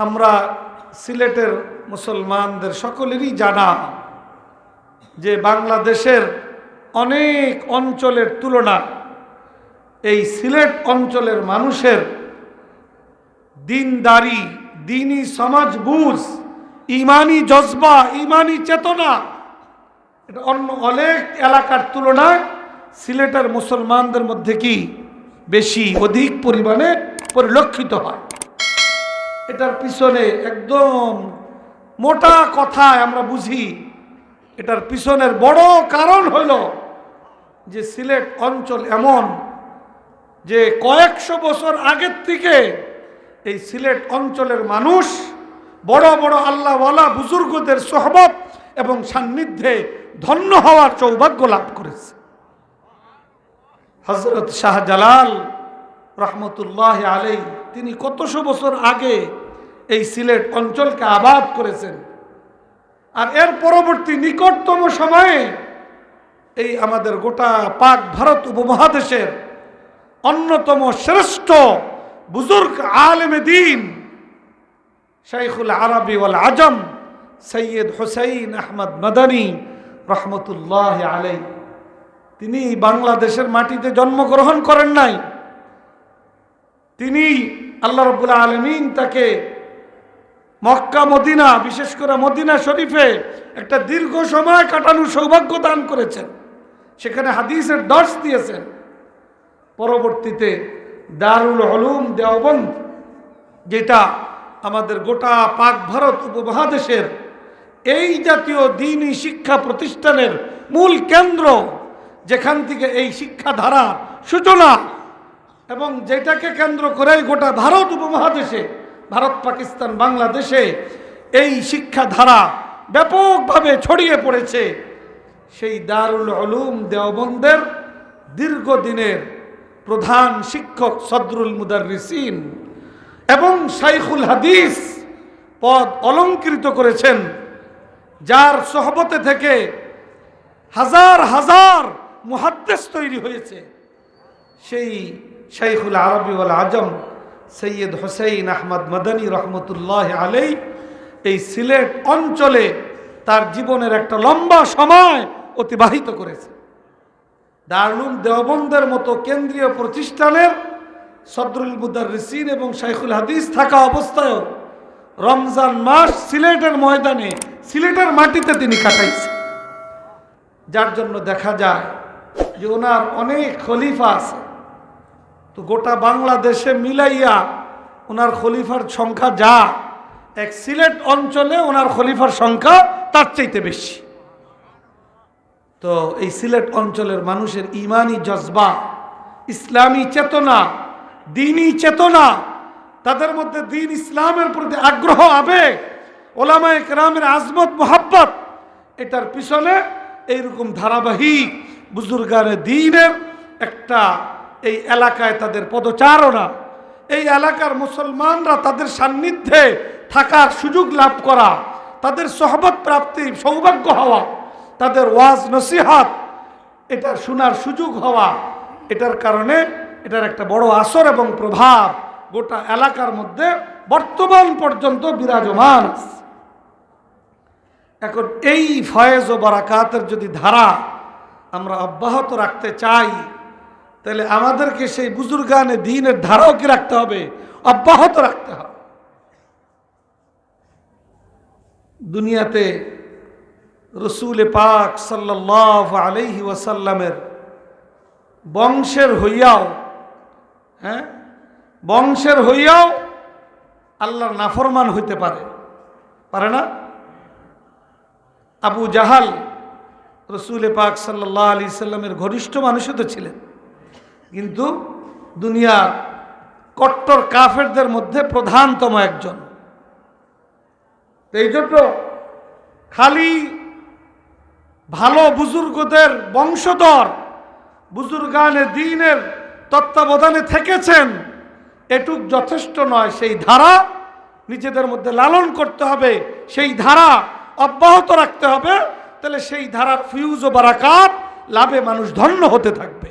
আমরা সিলেটের মুসলমানদের সকলেরই জানা যে বাংলাদেশের অনেক অঞ্চলের তুলনা এই সিলেট অঞ্চলের মানুষের দিনদারি দিনই সমাজ বুঝ, ইমানি জজবা, ইমানি চেতনা, এটা অন্য অনেক এলাকার তুলনায় সিলেটের মুসলমানদের মধ্যে কি বেশি অধিক পরিমাণে পরিলক্ষিত হয়? এটার পিছনে একদম মোটা কথায় আমরা বুঝি, এটার পিছনের বড় কারণ হইল যে সিলেট অঞ্চল এমন যে কয়েকশো বছর আগের থেকে এই সিলেট অঞ্চলের মানুষ, বড় বড় আল্লাহওয়ালা বুজুর্গদের সহবত এবং সান্নিধ্যে ধন্য হওয়ার সৌভাগ্য লাভ করেছে। হজরত শাহজালাল রহমতুল্লাহ আলাই তিনি কতশো বছর আগে এই সিলেট অঞ্চলকে আবাদ করেছেন। আর এর পরবর্তী নিকটতম সময়ে এই আমাদের গোটা পাক ভারত উপমহাদেশের অন্যতম শ্রেষ্ঠ বুজুর্গ আলেম দিন শাইখুল আরবি ওয়াল আজম সৈয়দ হুসাইন আহমদ মদানী রহমতুল্লাহ আলাই তিনি বাংলাদেশের মাটিতে জন্মগ্রহণ করেন নাই। তিনি আল্লাহ রবুল্লা আলমিন তাকে মক্কা, মদিনা, বিশেষ করে মদিনা শরীফে একটা দীর্ঘ সময় কাটানোর সৌভাগ্য দান করেছেন। সেখানে হাদিসের দর্শ দিয়েছেন। পরবর্তীতে দারুল হলুম দেওবন্দ, যেটা আমাদের গোটা পাক ভারত উপমহাদেশের এই জাতীয় দিনই শিক্ষা প্রতিষ্ঠানের মূল কেন্দ্র, যেখান থেকে এই শিক্ষাধারা সূচনা এবং যেটাকে কেন্দ্র করে গোটা ভারত উপমহাদেশে ভারত, পাকিস্তান, বাংলাদেশে এই শিক্ষাধারা ব্যাপকভাবে ছড়িয়ে পড়েছে। সেই দারুল উলুম দেওবন্দের দীর্ঘদিনের প্রধান শিক্ষক সদরুল মুদারিসিন এবং শাইখুল হাদিস পদ অলঙ্কৃত করেছেন, যার সহবতে থেকে হাজার হাজার মুহাদ্দেস তৈরি হয়েছে। সেই শাইখুল আরবি আজম সৈয়দ হোসেইন আহমদ মদনী রহমতুল্লাহ আলাই এই সিলেট অঞ্চলে তার জীবনের একটা লম্বা সময় অতিবাহিত করেছে। দারুল দেওবন্দের মতো কেন্দ্রীয় প্রতিষ্ঠানের সদরুল মুদারিসিন এবং শাইখুল হাদিস থাকা অবস্থায়ও রমজান মাস সিলেটের ময়দানে, সিলেটের মাটিতে তিনি কাটাইছেন যার জন্য দেখা যায় যে ওনার অনেক খলিফা আছে। তো গোটা বাংলাদেশে মিলাইয়া ওনার খলিফার সংখ্যা যা, এক সিলেট অঞ্চলে ওনার খলিফার সংখ্যা তার চাইতে বেশি। তো এই সিলেট অঞ্চলের মানুষের ইমানি জজবা, ইসলামী চেতনা দিনই চেতনা, তাদের মধ্যে দিন ইসলামের প্রতি আগ্রহ, আবেগ, ওলামায় কেরামের আজমত, মোহাব্বত, এটার পিছনে এইরকম ধারাবাহিক, বুজুর্গানে দিনের একটা এই এলাকায় তাদের পদচারণা, এই এলাকার মুসলমানরা তাদের সান্নিধ্যে থাকার সুযোগ লাভ করা, তাদের সহবত প্রাপ্তি, সৌভাগ্য হওয়া, তাদের ওয়াজ নসিহাত এটার শোনার সুযোগ হওয়া, এটার কারণে এটার একটা বড় আসর এবং প্রভাব গোটা এলাকার মধ্যে বর্তমান পর্যন্ত বিরাজমান এখন এই ফয়েজ ও বারাকাতের যদি ধারা আমরা অব্যাহত রাখতে চাই তাহলে আমাদেরকে সেই বুজুর্গানে দিনের ধারাও কি রাখতে হবে, অব্যাহত রাখতে হবে। দুনিয়াতে রসুল পাক সাল্লাহ আলহি ওয়াসাল্লামের বংশের হইয়াও হ্যাঁ বংশের হইয়াও আল্লাহর নাফরমান হইতে পারে। পারে না? আবু জাহাল রসুল পাক সাল্লাহ আলি সাল্লামের ঘনিষ্ঠ মানুষও তো ছিলেন। কিন্তু দুনিয়ার কট্টর কাফেরদের মধ্যে প্রধানতম একজন। এই জন্য খালি ভালো বুজুর্গদের বংশধর, বুজুর্গানে দিনের তত্ত্বাবধানে থেকেছেন, এটুক যথেষ্ট নয়, সেই ধারা নিজেদের মধ্যে লালন করতে হবে, সেই ধারা অব্যাহত রাখতে হবে, তাহলে সেই ধারার ফিউজ ও বারাকাত লাভে মানুষ ধন্য হতে থাকবে।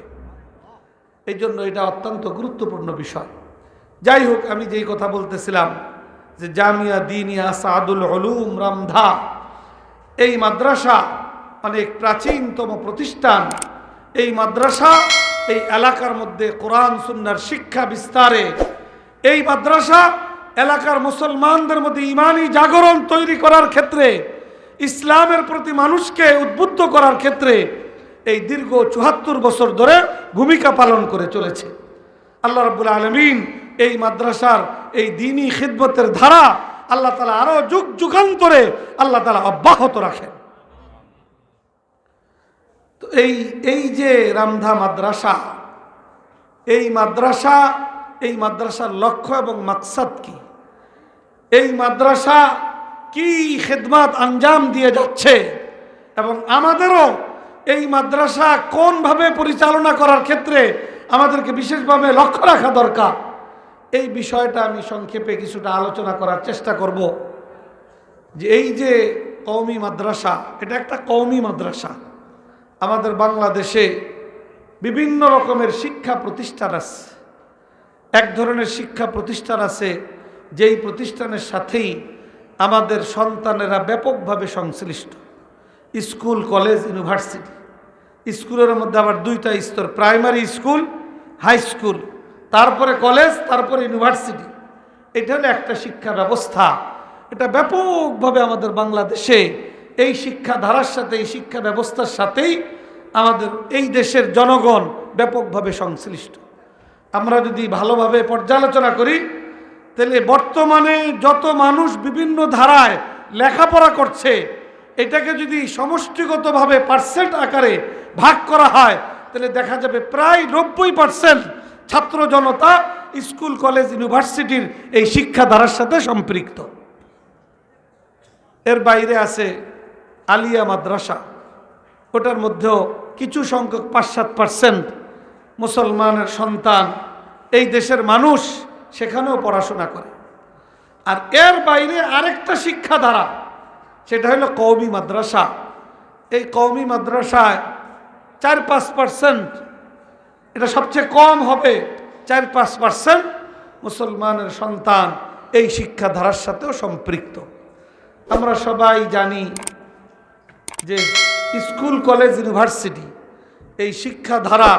এই জন্য এটা অত্যন্ত গুরুত্বপূর্ণ বিষয়। যাই হোক, আমি যেই কথা বলতেছিলাম যে জামিয়া দিনিয়া সাদুল হলুম রামধা, এই মাদ্রাসা অনেক প্রাচীনতম প্রতিষ্ঠান। এই মাদ্রাসা, এই এলাকার মধ্যে কোরআন, সুন্নার শিক্ষা বিস্তারে। এই মাদ্রাসা এলাকার মুসলমানদের মধ্যে ইমানি জাগরণ তৈরি করার ক্ষেত্রে, ইসলামের প্রতি মানুষকে উদ্বুদ্ধ করার ক্ষেত্রে এই দীর্ঘ চুহাত্তর বছর ধরে ভূমিকা পালন করে চলেছে। আল্লাহ রাব্বুল আলমিন এই মাদ্রাসার এই দিনই খিদমতের ধারা আল্লাহ তালা আরও যুগ যুগান্তরে আল্লাহ তালা অব্যাহত রাখেন। তো এই এই যে রামধা মাদ্রাসা, এই মাদ্রাসা, এই মাদ্রাসার লক্ষ্য এবং মাকসাদ কি? এই মাদ্রাসা কি খেদমাত আঞ্জাম দিয়ে যাচ্ছে এবং আমাদেরও এই মাদ্রাসা কোনভাবে পরিচালনা করার ক্ষেত্রে আমাদেরকে বিশেষভাবে লক্ষ্য রাখা দরকার? এই বিষয়টা আমি সংক্ষেপে কিছুটা আলোচনা করার চেষ্টা করব। যে এই যে কওমি মাদ্রাসা, এটা একটা কওমি মাদ্রাসা। আমাদের বাংলাদেশে বিভিন্ন রকমের শিক্ষা প্রতিষ্ঠান আছে। এক ধরনের শিক্ষা প্রতিষ্ঠান আছে, যেই প্রতিষ্ঠানের সাথেই আমাদের সন্তানেরা ব্যাপকভাবে সংশ্লিষ্ট। School, college, university. স্কুলের মধ্যে আবার দুইটা স্তর, প্রাইমারি স্কুল, হাই স্কুল, তারপরে কলেজ, তারপরে ইউনিভার্সিটি। এটা হলো একটা শিক্ষা ব্যবস্থা। এটা ব্যাপকভাবে আমাদের বাংলাদেশে এই শিক্ষা ধারার সাথে, এই শিক্ষা ব্যবস্থার সাথেই আমাদের এই দেশের জনগণ ব্যাপকভাবে সংশ্লিষ্ট। আমরা যদি ভালোভাবে পর্যালোচনা করি, তাহলে বর্তমানে যত মানুষ বিভিন্ন ধারায় লেখাপড়া করছে এটাকে যদি সমষ্টিগতভাবে পার্সেন্ট আকারে ভাগ করা হয়, তাহলে দেখা যাবে প্রায় নব্বই পার্সেন্ট ছাত্র জনতা স্কুল, কলেজ, ইউনিভার্সিটির এই শিক্ষা ধারার সাথে সম্পৃক্ত। এর বাইরে আছে আলিয়া মাদ্রাসা। ওটার মধ্যেও কিছু সংখ্যক পাঁচ সাত পার্সেন্ট মুসলমানের সন্তান এই দেশের মানুষ সেখানেও পড়াশোনা করে। আর এর বাইরে আরেকটা শিক্ষা ধারা সেটা হলো কৌমি মাদ্রাসা। এই কৌমি মাদ্রাসায় চার পাঁচ পার্সেন্ট এটা সবচেয়ে কম হবে চার পাঁচ পার্সেন্ট মুসলমানের সন্তান এই শিক্ষা ধারার সাথেও সম্পৃক্ত। আমরা সবাই জানি যে স্কুল, কলেজ, ইউনিভার্সিটি এই শিক্ষা ধারা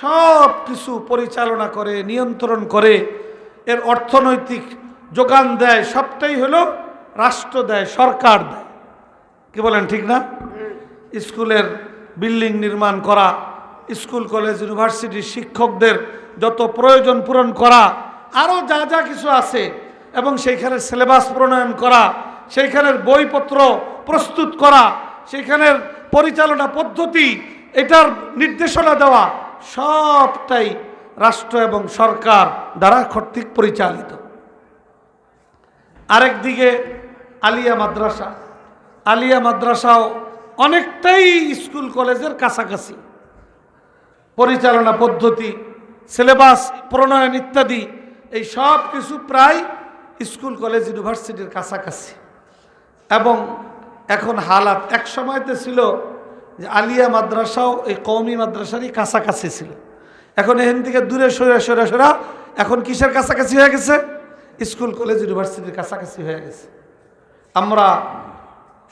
সব কিছু পরিচালনা করে, নিয়ন্ত্রণ করে, এর অর্থনৈতিক যোগান দেয়, সবটাই হলো রাষ্ট্র দেয়, সরকার দেয়। কি বলেন, ঠিক না? স্কুলের বিল্ডিং নির্মাণ করা, স্কুল, কলেজ ইউনিভার্সিটির শিক্ষকদের যত প্রয়োজন পূরণ করা আরও যা যা কিছু আছে, এবং সেইখানে সিলেবাস প্রণয়ন করা, সেইখানের বইপত্র প্রস্তুত করা, সেইখানের পরিচালনা পদ্ধতি, এটার নির্দেশনা দেওয়া, সবটাই রাষ্ট্র এবং সরকার দ্বারা কর্তৃক পরিচালিত। আরেকদিকে আলিয়া মাদ্রাসা। আলিয়া মাদ্রাসাও অনেকটাই স্কুল কলেজের কাছাকাছি। পরিচালনা পদ্ধতি, সিলেবাস, প্রণয়ন ইত্যাদি, এই সব কিছু প্রায় স্কুল কলেজ ইউনিভার্সিটির কাছাকাছি। এবং এখন হালাত এক সময়তে ছিল যে আলিয়া মাদ্রাসাও এই কৌমি মাদ্রাসারই কাছাকাছি ছিল। এখন এখান থেকে দূরে সরে সরে, সরা এখন কিসের কাছাকাছি হয়ে গেছে? স্কুল কলেজ ইউনিভার্সিটির কাছাকাছি হয়ে গেছে। আমরা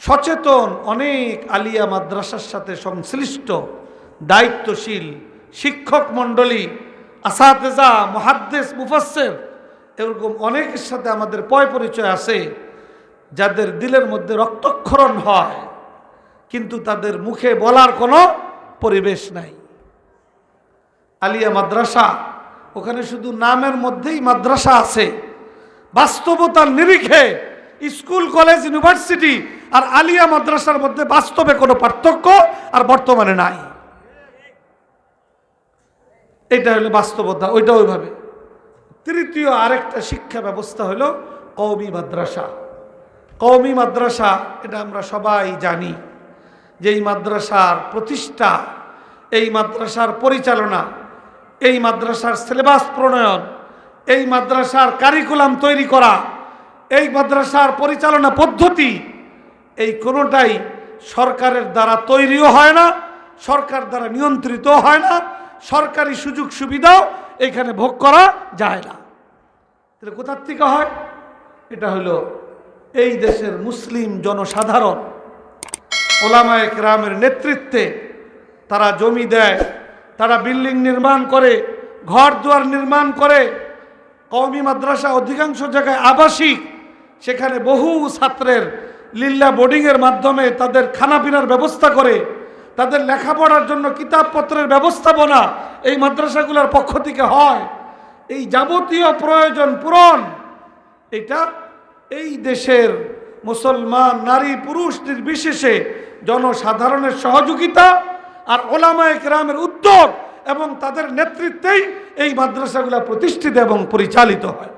সচেতন অনেক আলিয়া মাদ্রাসার সাথে সংশ্লিষ্ট দায়িত্বশীল শিক্ষক মণ্ডলী, আসাতেজা মহাদ্দেশ মুফাসের এরকম অনেকের সাথে আমাদের পয় পরিচয় আছে, যাদের দিলের মধ্যে রক্তক্ষরণ হয়, কিন্তু তাদের মুখে বলার কোনো পরিবেশ নাই। আলিয়া মাদ্রাসা, ওখানে শুধু নামের মধ্যেই মাদ্রাসা আছে, বাস্তবতার নিরিখে স্কুল, কলেজ, ইউনিভার্সিটি আর আলিয়া মাদ্রাসার মধ্যে বাস্তবে কোনো পার্থক্য আর বর্তমানে নাই। এটা হলো বাস্তবতা, ওইটা ওইভাবে। তৃতীয় আরেকটা শিক্ষা ব্যবস্থা হলো কৌমি মাদ্রাসা। কৌমি মাদ্রাসা, এটা আমরা সবাই জানি যে এই মাদ্রাসার প্রতিষ্ঠা, এই মাদ্রাসার পরিচালনা, এই মাদ্রাসার সিলেবাস প্রণয়ন, এই মাদ্রাসার কারিকুলাম তৈরি করা, এই মাদ্রাসার পরিচালনা পদ্ধতি এই কোনোটাই সরকারের দ্বারা তৈরিও হয় না, সরকার দ্বারা নিয়ন্ত্রিত হয় না, সরকারি সুযোগ সুবিধাও এখানে ভোগ করা যায় না। তাহলে কোথার থেকে হয়? এটা হলো এই দেশের মুসলিম জনসাধারণ, ওলামায়ে কেরামের নেতৃত্বে তারা জমি দেয়, তারা বিল্ডিং নির্মাণ করে ঘর দুয়ার নির্মাণ করে, কওমি মাদ্রাসা অধিকাংশ জায়গায় আবাসিক, সেখানে বহু ছাত্রের লিল্লা বোর্ডিংয়ের মাধ্যমে তাদের খানাপিনার ব্যবস্থা করে, তাদের লেখাপড়ার জন্য কিতাবপত্রের ব্যবস্থাপনা এই মাদ্রাসাগুলোর পক্ষ থেকে হয়। এই যাবতীয় প্রয়োজন পূরণ, এটা এই দেশের মুসলমান, নারী, পুরুষ নির্বিশেষে জনসাধারণের সহযোগিতা আর ওলামায়ে কেরামের উদ্যোগ এবং তাদের নেতৃত্বেই এই মাদ্রাসাগুলো প্রতিষ্ঠিত এবং পরিচালিত হয়।